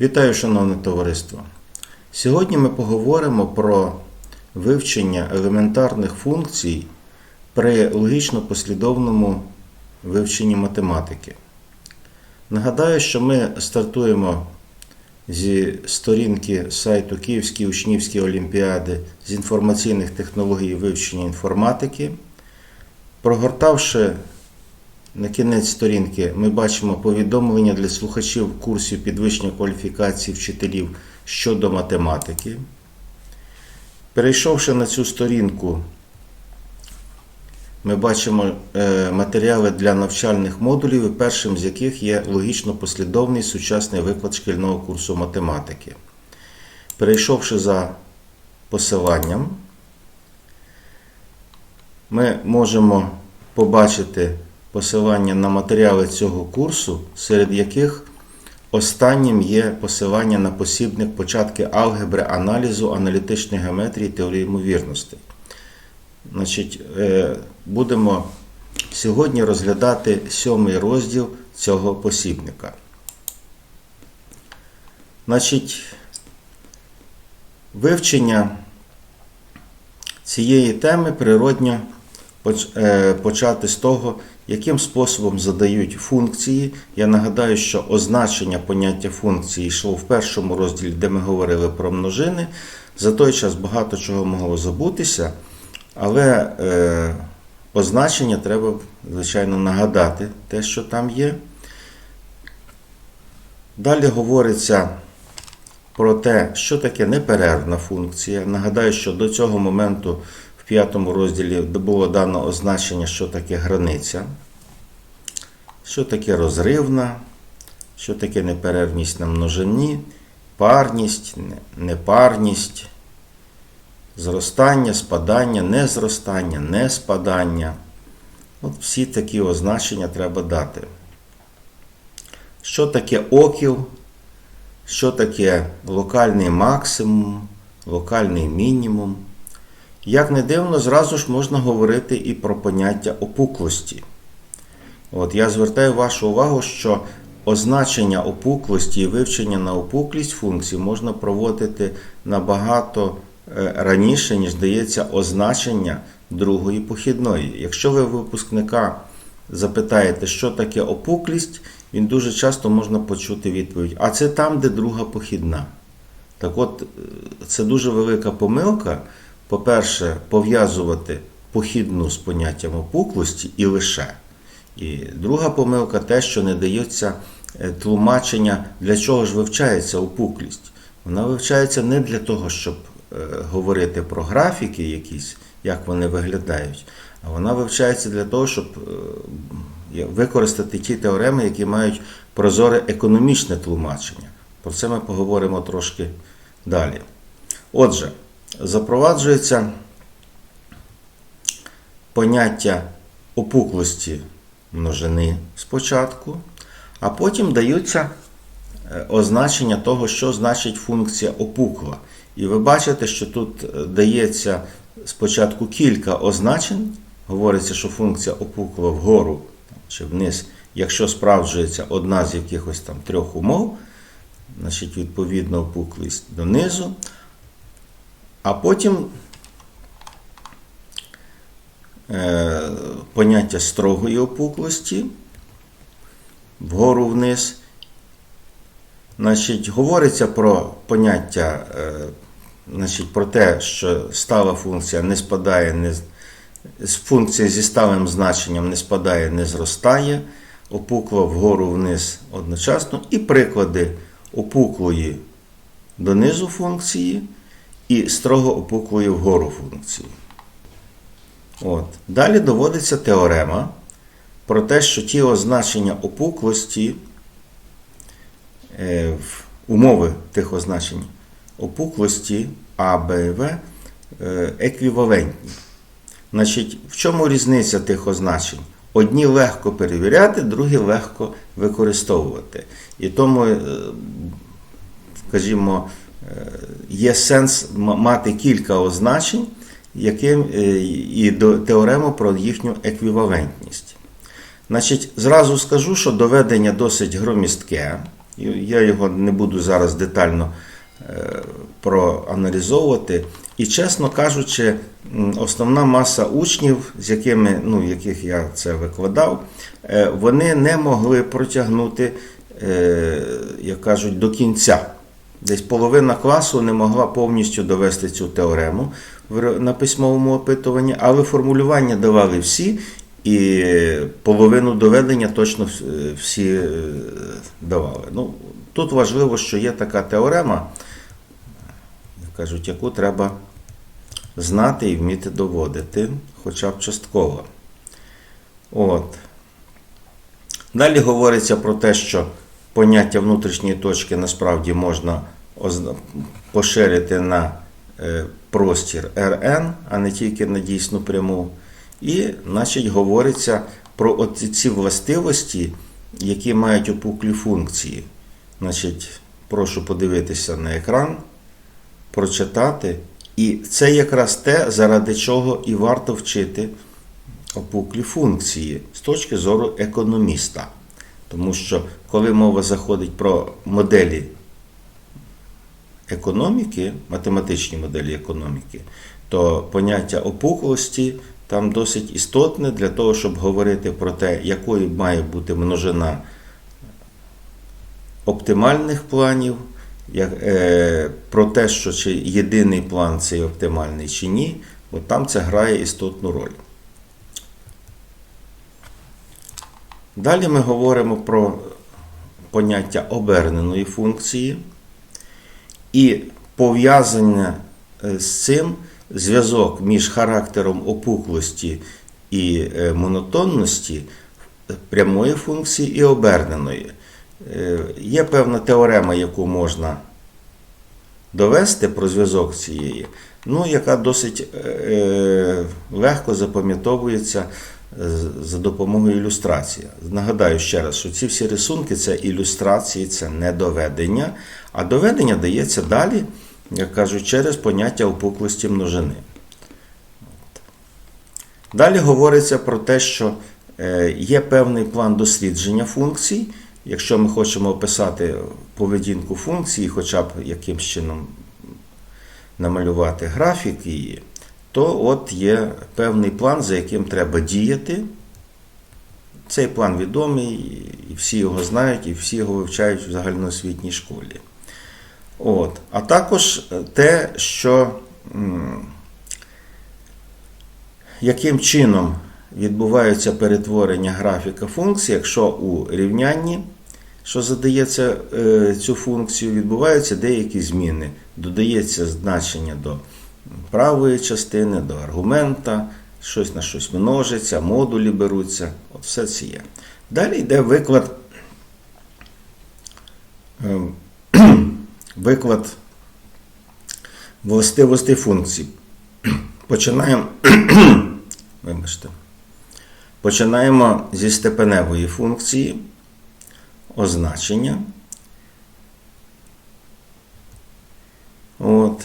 Вітаю, шановне товариство! Сьогодні ми поговоримо про вивчення елементарних функцій при логічно-послідовному вивченні математики. Нагадаю, що ми стартуємо зі сторінки сайту Київської учнівської олімпіади з інформаційних технологій вивчення інформатики. Прогортавши на кінець сторінки ми бачимо повідомлення для слухачів курсів підвищення кваліфікації вчителів щодо математики. Перейшовши на цю сторінку, ми бачимо е, матеріали для навчальних модулів, першим з яких є логічно послідовний сучасний виклад шкільного курсу математики. Перейшовши за посиланням, ми можемо побачити посилання на матеріали цього курсу, серед яких останнім є посилання на посібник початки алгебри, аналізу, аналітичної геометрії, теорії ймовірностей. Значить, е, будемо сьогодні розглядати сьомий розділ цього посібника. Значить, вивчення цієї теми природньо е, почати з того, яким способом задають функції. Я нагадаю, що означення поняття функції йшло в першому розділі, де ми говорили про множини. За той час багато чого могло забутися, але е, означення треба, звичайно, нагадати те, що там є. Далі говориться про те, що таке неперервна функція. Нагадаю, що до цього моменту в п'ятому розділі було дано означення, що таке границя, що таке розривна, що таке неперервність на множині, парність, непарність, зростання, спадання, незростання, неспадання. От всі такі означення треба дати. Що таке окіл? Що таке локальний максимум, локальний мінімум. Як не дивно, зразу ж можна говорити і про поняття опуклості. От Я звертаю вашу увагу, що означення опуклості і вивчення на опуклість функцій можна проводити набагато е, раніше, ніж дається означення другої похідної. Якщо ви випускника запитаєте, що таке опуклість, він дуже часто можна почути відповідь: а це там, де друга похідна. Так от, е, це дуже велика помилка. По-перше, пов'язувати похідну з поняттям опуклості і лише. І друга помилка те, що не дається е, тлумачення, для чого ж вивчається опуклість. Вона вивчається не для того, щоб е, говорити про графіки якісь, як вони виглядають, а вона вивчається для того, щоб використати ті теореми, які мають прозоре економічне тлумачення. Про це ми поговоримо трошки далі. Отже, запроваджується поняття опуклості множини спочатку, а потім даються е, означення того, що значить функція опукла. І ви бачите, що тут е, дається спочатку кілька означень. Говориться, що функція опукла вгору чи вниз, якщо справджується одна з якихось там трьох умов, значить, відповідно опуклість донизу. А потім е, поняття строгої опуклості вгору вниз. Значить, Говориться про поняття, е, значить, про те, що стала функція не спадає, не функція зі сталим значенням не спадає, не зростає, опукла вгору вниз одночасно, і приклади опуклої донизу функції і строго опуклої вгору функції. От. Далі доводиться теорема про те, що ті означення опуклості, е, умови тих означень опуклості А, Б і В е, еквівалентні. Значить, в чому різниця тих означень? Одні легко перевіряти, другі легко використовувати. І тому, е, скажімо, є сенс мати кілька означень яким, е, і теорему про їхню еквівалентність. Значить, Зразу скажу, що доведення досить громістке. Я його не буду зараз детально е, проаналізовувати. І, чесно кажучи, основна маса учнів, з якими, ну, яких я це викладав, е, вони не могли протягнути, е, як кажуть, до кінця. Десь половина класу не могла повністю довести цю теорему на письмовому опитуванні, але формулювання давали всі, і половину доведення точно всі е, давали. Ну, тут важливо, що є така теорема, кажуть, яку треба знати і вміти доводити, хоча б частково. От. Далі говориться про те, що поняття внутрішньої точки насправді можна поширити на е, простір РН, а не тільки на дійсну пряму. І, значить, говориться про ці властивості, які мають опуклі функції. Значить, прошу подивитися на екран, прочитати. І це якраз те, заради чого і варто вчити опуклі функції з точки зору економіста. Тому що коли мова заходить про моделі економіки, математичні моделі економіки, то поняття опуклості там досить істотне для того, щоб говорити про те, якою має бути множина оптимальних планів, як, е, про те, що чи єдиний план цей оптимальний чи ні, от там це грає істотну роль. Далі ми говоримо про поняття оберненої функції і пов'язання е, з цим зв'язок між характером опуклості і е, монотонності прямої функції і оберненої. Е, Є певна теорема, яку можна довести про зв'язок цієї, ну, яка досить легко запам'ятовується за допомогою ілюстрації. Нагадаю ще раз, що ці всі рисунки це ілюстрації, це не доведення, а доведення дається далі, як кажуть, через поняття опуклості множини. Далі говориться про те, що е, є певний план дослідження функцій. Якщо ми хочемо описати поведінку функції, хоча б якимсь чином намалювати графік її, то от є певний план, за яким треба діяти. Цей план відомий, і всі його знають, і всі його вивчають в загальноосвітній школі. От. А також те, що яким чином відбуваються перетворення графіка функції, якщо у рівнянні, що задається е, цю функцію, відбуваються деякі зміни. Додається значення до правої частини, до аргумента, щось на щось множиться, модулі беруться. От все це є. Далі йде виклад. е, Виклад властивостей функцій. Починаємо. Вибачте. Починаємо зі степеневої функції означення. От.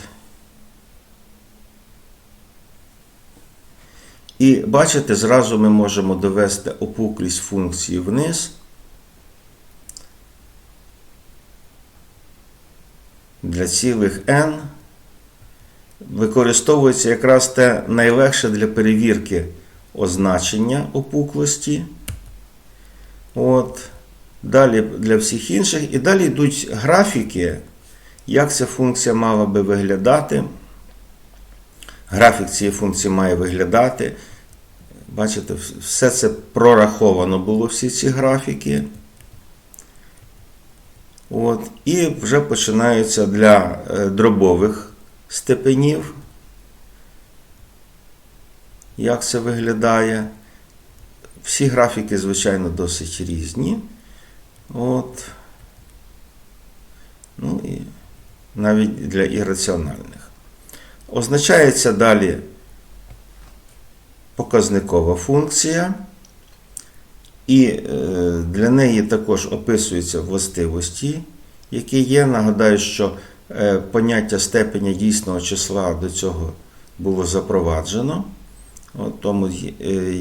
І бачите, зразу ми можемо довести опуклість функції вниз. Для цілих n використовується якраз те найлегше для перевірки означення опуклості. От. Далі для всіх інших. І далі йдуть графіки, як ця функція мала би виглядати. Графік цієї функції має виглядати. Бачите, все це прораховано було, всі ці графіки. От. І вже починаються для е, дробових степенів. Як це виглядає? Всі графіки, звичайно, досить різні. От. Ну і навіть для ірраціональних. Означається далі показникова функція. І е, для неї також описуються властивості, які є. Нагадаю, що е, поняття степеня дійсного числа до цього було запроваджено. От, тому е,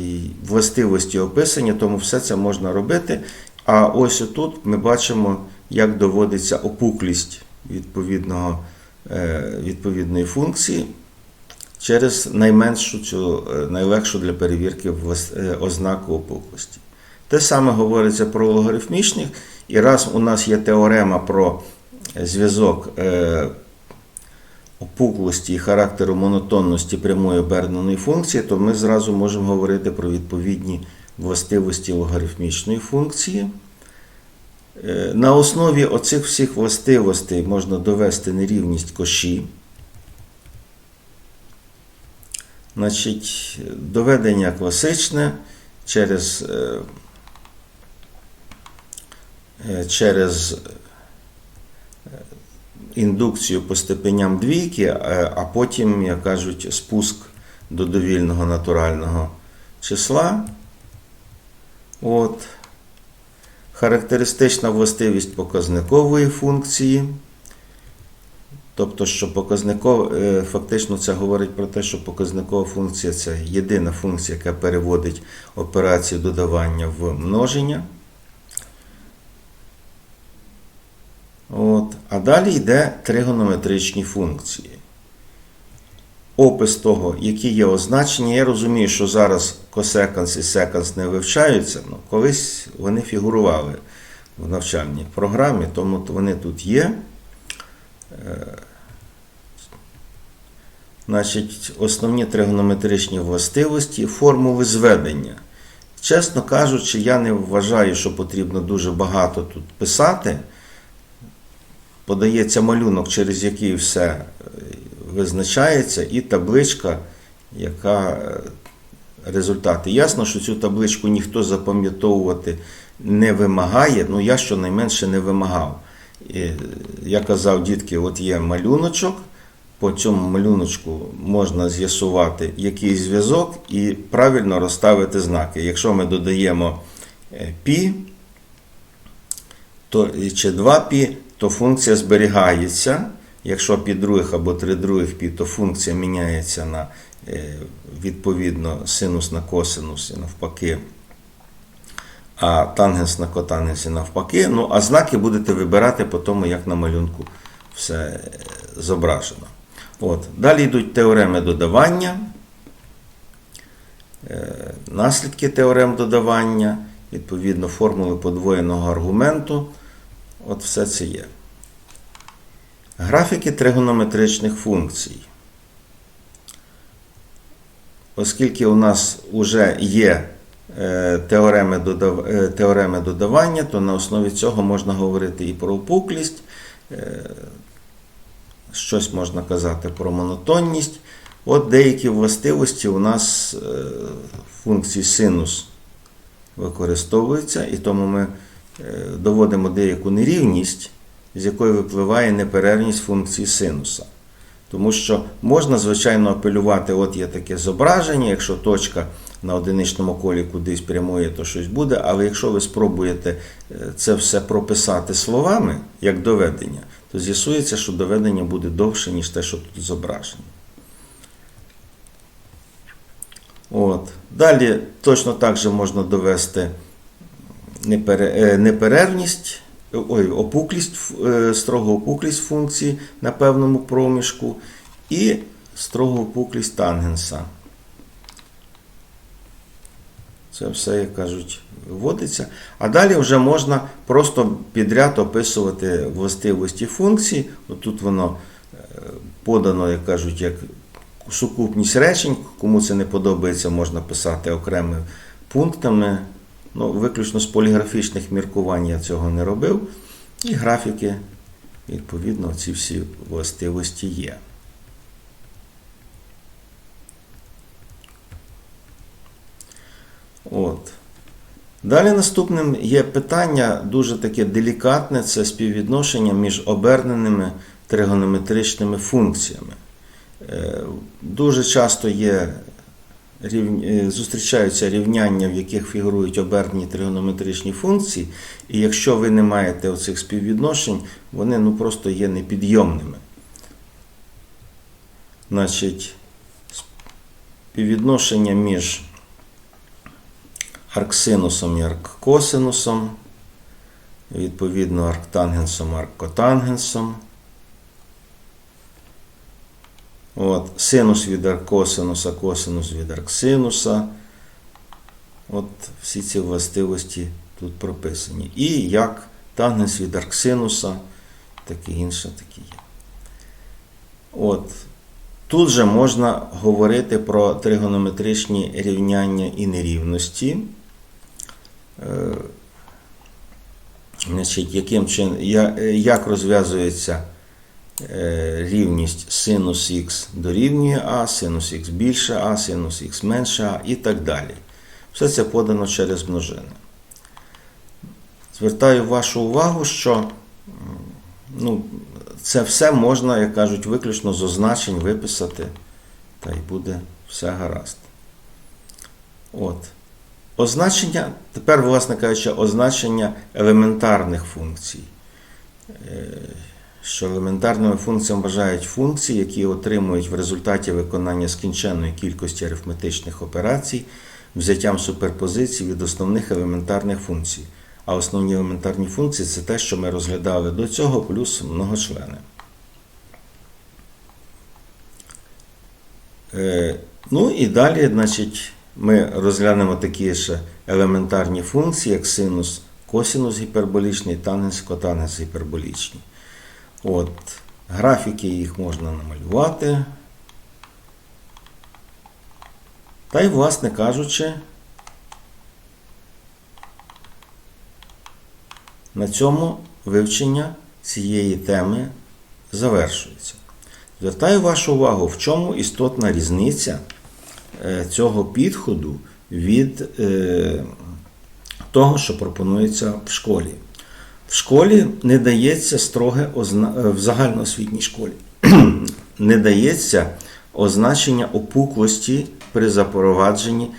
властивості описані, тому все це можна робити. А ось тут ми бачимо як доводиться опуклість відповідного, відповідної функції через найменшу цю, е, найлегшу для перевірки е, ознаку опуклості. Те саме говориться про логарифмічних, і раз у нас є теорема про зв'язок е, опуклості і характеру монотонності прямої оберненої функції, то ми зразу можемо говорити про відповідні властивості логарифмічної функції. На основі оцих всіх властивостей можна довести нерівність коші. Значить, доведення класичне через, е, е, через е, індукцію по степеням двійки, а потім, як кажуть, спуск до довільного натурального числа. От. Характеристична властивість показникової функції. Тобто, що показников, е, фактично це говорить про те, що показникова функція це єдина функція, яка переводить операцію додавання в множення. От. А далі йде тригонометричні функції. Опис того, які є означення. Я розумію, що зараз косеканс і секанс не вивчаються, але колись вони фігурували в навчальній програмі, тому вони тут є. Е, Значить, основні тригонометричні властивості, формули зведення. Чесно кажучи, я не вважаю, що потрібно дуже багато тут писати. Подається малюнок, через який все е, визначається, і табличка, яка е, результати. Ясно, що цю табличку ніхто запам'ятовувати не вимагає, ну я щонайменше не вимагав. І Я казав, дітки, от є малюночок, по цьому малюночку можна з'ясувати який зв'язок і правильно розставити знаки. Якщо ми додаємо е, пі, то, чи 2 пі, то функція зберігається. Якщо пі других або 3 других пі, то функція міняється на е, відповідно синус на косинус і навпаки. А тангенс на котангенс і навпаки. Ну, а знаки будете вибирати по тому, як на малюнку все е, зображено. От. Далі йдуть теореми додавання, е, наслідки теорем додавання, відповідно, формули подвоєного аргументу. От все це є. Графіки тригонометричних функцій. Оскільки у нас вже є е, теореми, е, теореми додавання, то на основі цього можна говорити і про опуклість, щось можна казати про монотонність. От деякі властивості у нас е, функції синус використовуються, і тому ми е, доводимо деяку нерівність, з якої випливає неперервність функції синуса. Тому що можна, звичайно, апелювати, от є таке зображення, якщо точка на одиничному колі кудись прямує, то щось буде. Але якщо ви спробуєте е, це все прописати словами, як доведення, то з'ясується, що доведення буде довше, ніж те, що тут зображено. От. Далі точно так же можна довести е, неперервність, ой, опуклість, е, строго опуклість функції на певному проміжку і строго опуклість тангенса. Це все, як кажуть, вводиться. А далі вже можна просто підряд описувати властивості функцій. Отут воно е, подано, як кажуть, як сукупність речень. Кому це не подобається, можна писати окремими пунктами. Ну, виключно з поліграфічних міркувань я цього не робив. І графіки, відповідно, ці всі властивості є. От. Далі наступним є питання дуже таке делікатне це співвідношення між оберненими тригонометричними функціями. Е, Дуже часто є е, зустрічаються рівняння, в яких фігурують обернені тригонометричні функції, і якщо ви не маєте оцих співвідношень, вони ну, просто є непідйомними. Значить, співвідношення між арксинусом і арккосинусом. відповідно арктангенсом, аркотангенсом. От, синус від аркосинуса, косинус від арксинуса. От всі ці властивості тут прописані. І як тангенс від арксинуса, таке інше, таке є. От. Тут же можна говорити про тригонометричні рівняння і нерівності. Е, Значить, яким чин, е, як розв'язується е, рівність синус х дорівнює А, синус х більше А, синус х менше А і так далі. Все це подано через множини. Звертаю вашу увагу, що ну, це все можна, як кажуть, виключно з означень виписати, та й буде все гаразд. От. Означення, тепер, власне кажучи, означення елементарних функцій. Е, Що елементарними функціями вважають функції, які отримують в результаті виконання скінченної кількості арифметичних операцій взяттям суперпозицій від основних елементарних функцій. А основні елементарні функції це те, що ми розглядали до цього, плюс многочлени. Е, Ну і далі, значить, ми розглянемо такі ж елементарні функції, як синус, косинус гіперболічний, тангенс, котангенс гіперболічний. От, графіки їх можна намалювати. Та й, власне кажучи, на цьому вивчення цієї теми завершується. Звертаю вашу увагу, в чому істотна різниця цього підходу від е, того, що пропонується в школі. В школі не дається строге е, в загальноосвітній школі не дається означення опуклості при запровадженні,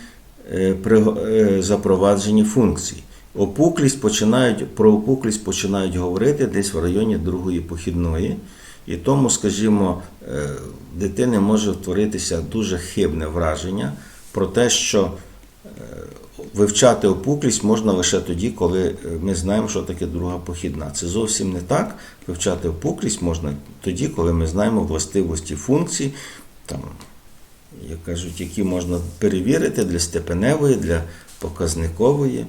е, при е, запровадженні функцій. Опуклість починають, про опуклість починають говорити десь в районі другої похідної. І тому, скажімо, е, в дитини може утворитися дуже хибне враження про те, що е, вивчати опуклість можна лише тоді, коли е, ми знаємо, що таке друга похідна. Це зовсім не так. Вивчати опуклість можна тоді, коли ми знаємо властивості функцій, там, як кажуть, які можна перевірити для степеневої, для показникової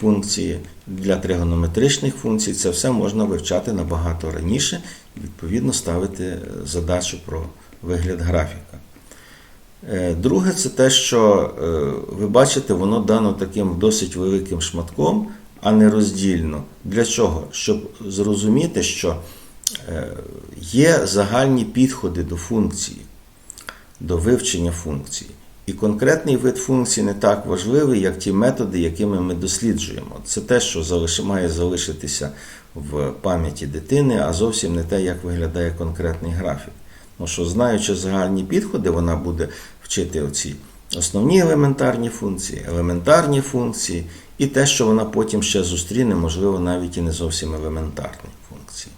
функції, для тригонометричних функцій. Це все можна вивчати набагато раніше відповідно, ставити задачу про вигляд графіка. Е, Друге, це те, що е, ви бачите, воно дано таким досить великим шматком, а не роздільно. Для чого? Щоб зрозуміти, що е, є загальні підходи до функції, до вивчення функції. І конкретний вид функцій не так важливий, як ті методи, якими ми досліджуємо. Це те, що має залишитися в пам'яті дитини, а зовсім не те, як виглядає конкретний графік. Тому що, знаючи загальні підходи, вона буде вчити оці основні елементарні функції, елементарні функції, і те, що вона потім ще зустріне, можливо, навіть і не зовсім елементарні функції.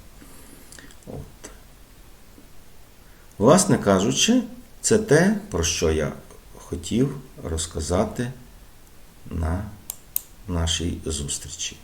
От. Власне кажучи, це те, про що я хотів розказати на нашій зустрічі.